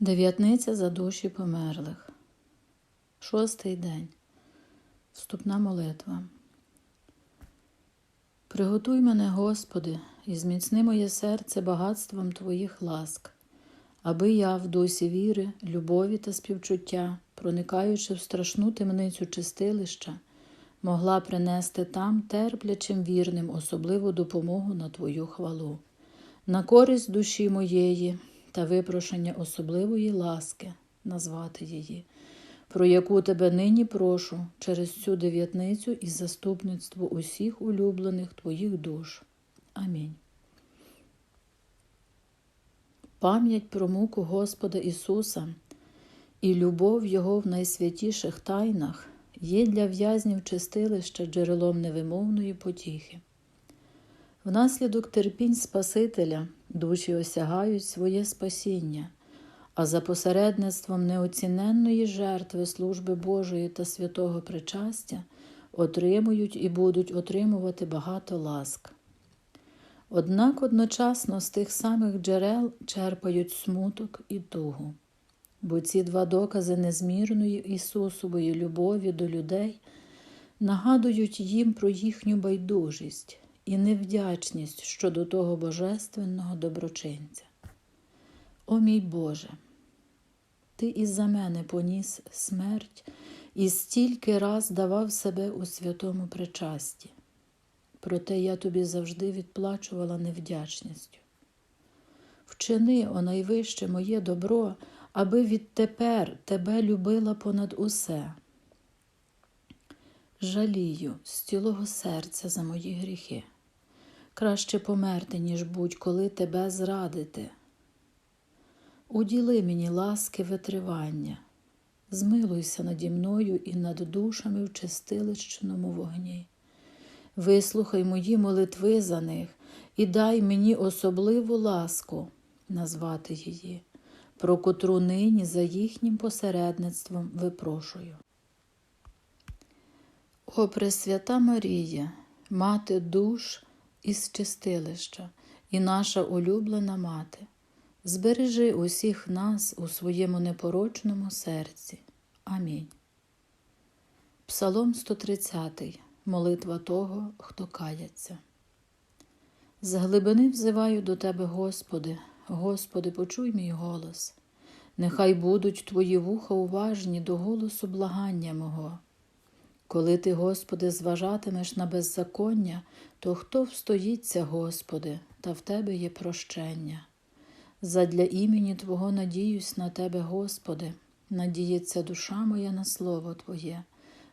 Дев'ятниця за душі померлих. Шостий день. Вступна молитва. Приготуй мене, Господи, і зміцни моє серце багатством Твоїх ласк, аби я в дусі віри, любові та співчуття, проникаючи в страшну темницю чистилища, могла принести там терплячим вірним особливу допомогу на Твою хвалу, на користь душі моєї та випрошення особливої ласки назвати її, про яку тебе нині прошу через цю дев'ятницю і заступництво усіх улюблених твоїх душ. Амінь. Пам'ять про муку Господа Ісуса і любов Його в найсвятіших тайнах є для в'язнів чистилища джерелом невимовної потіхи. Внаслідок терпінь Спасителя душі осягають своє спасіння, а за посередництвом неоціненної жертви служби Божої та святого причастя отримують і будуть отримувати багато ласк. Однак одночасно з тих самих джерел черпають смуток і тугу, бо ці два докази незмірної Ісусової любові до людей нагадують їм про їхню байдужість і невдячність щодо того божественного доброчинця. О мій Боже, Ти із-за мене поніс смерть і стільки раз давав себе у святому причасті. Проте я тобі завжди відплачувала невдячністю. Вчини, о найвище моє добро, аби відтепер тебе любила понад усе. Жалію з цілого серця за мої гріхи. Краще померти, ніж будь-коли тебе зрадити. Уділи мені ласки витривання, змилуйся наді мною і над душами в чистилищному вогні. Вислухай мої молитви за них і дай мені особливу ласку назвати її, про котру нині за їхнім посередництвом випрошую. О Пресвята Марія, мати душ із чистилища і наша улюблена мати, збережи усіх нас у своєму непорочному серці. Амінь. Псалом 130. Молитва того, хто кається. З глибини взиваю до Тебе, Господи, Господи, почуй мій голос. Нехай будуть Твої вуха уважні до голосу благання мого. Коли ти, Господи, зважатимеш на беззаконня, то хто встоїться, Господи, та в Тебе є прощення. Задля імені Твого надіюсь на Тебе, Господи, надіється душа моя на Слово Твоє,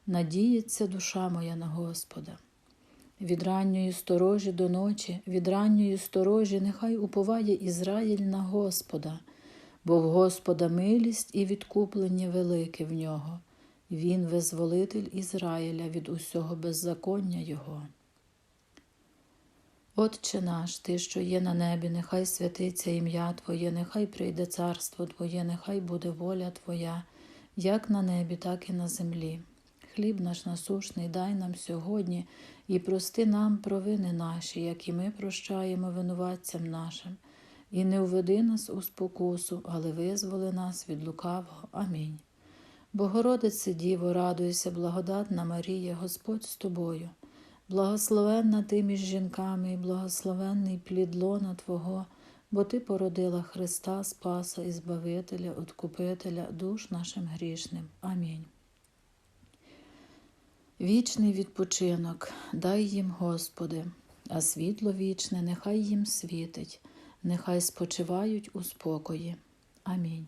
надіється душа моя на Господа. Від ранньої сторожі до ночі, від ранньої сторожі, нехай уповає Ізраїль на Господа, бо в Господа милість і відкуплення велике в нього. Він визволитель Ізраїля від усього беззаконня Його. Отче наш, Ти, що є на небі, нехай святиться ім'я Твоє, нехай прийде царство Твоє, нехай буде воля Твоя, як на небі, так і на землі. Хліб наш насушний дай нам сьогодні і прости нам провини наші, як і ми прощаємо винуватцям нашим, і не введи нас у спокусу, але визволи нас від лукавого. Амінь. Богородице Діво, радуйся, благодатна Марія, Господь з тобою, благословенна ти між жінками, і благословенний плід лона Твого, бо Ти породила Христа, Спаса і Збавителя, Откупителя, душ нашим грішним. Амінь. Вічний відпочинок, дай їм, Господи, а світло вічне, нехай їм світить, нехай спочивають у спокої. Амінь.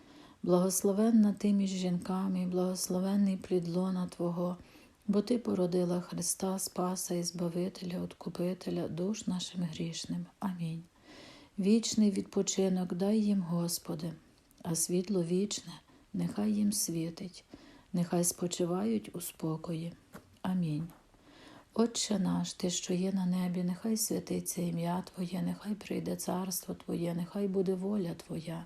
Благословенна ти між жінками, благословенний плід лона Твого, бо Ти породила Христа, Спаса і Збавителя, Откупителя, душ нашим грішним. Амінь. Вічний відпочинок дай їм, Господи, а світло вічне нехай їм світить, нехай спочивають у спокої. Амінь. Отче наш, Ти, що є на небі, нехай святиться ім'я Твоє, нехай прийде царство Твоє, нехай буде воля Твоя,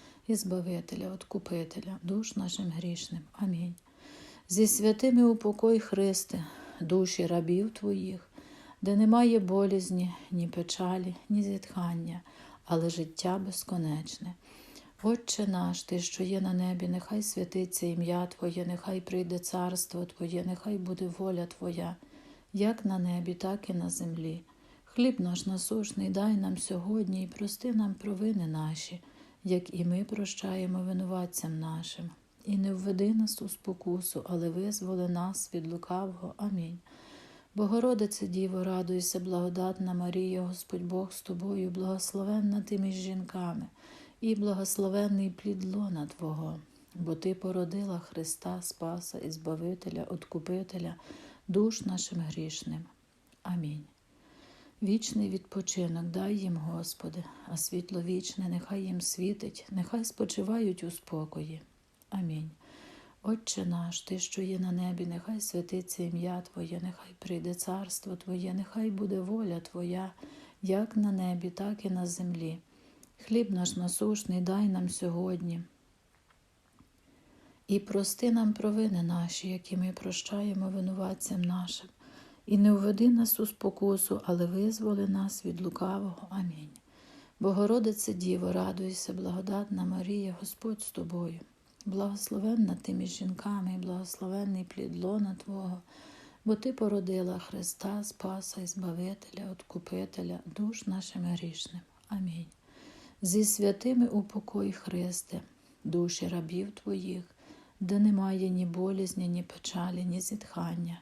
і Збавителя, Откупителя, душ нашим грішним. Амінь. Зі святими упокой Христе, душі рабів Твоїх, де немає болізні, ні печалі, ні зітхання, але життя безконечне. Отче наш, Ти, що є на небі, нехай святиться ім'я Твоє, нехай прийде царство Твоє, нехай буде воля Твоя, як на небі, так і на землі. Хліб наш насушний дай нам сьогодні і прости нам провини наші, як і ми прощаємо винуватцям нашим. І не введи нас у спокусу, але визволи нас від лукавого. Амінь. Богородице Діво, радуйся, благодатна Марія, Господь Бог з тобою, благословенна ти між жінками і благословенний плід лона Твого, бо Ти породила Христа, Спаса і Збавителя, Откупителя, душ нашим грішним. Амінь. Вічний відпочинок дай їм, Господи, а світло вічне нехай їм світить, нехай спочивають у спокої. Амінь. Отче наш, Ти, що є на небі, нехай святиться ім'я Твоє, нехай прийде царство Твоє, нехай буде воля Твоя, як на небі, так і на землі. Хліб наш насушний дай нам сьогодні. І прости нам провини наші, які ми прощаємо винуватцям нашим, і не введи нас у спокусу, але визволи нас від лукавого. Амінь. Богородице Діво, радуйся, благодатна Марія, Господь з тобою, благословенна ти між жінками, і благословенний плід лона Твого, бо Ти породила Христа, Спаса і Збавителя, Откупителя, душ нашим грішним. Амінь зі святими упокой Христе, душі рабів Твоїх, де немає ні болізні, ні печалі, ні зітхання,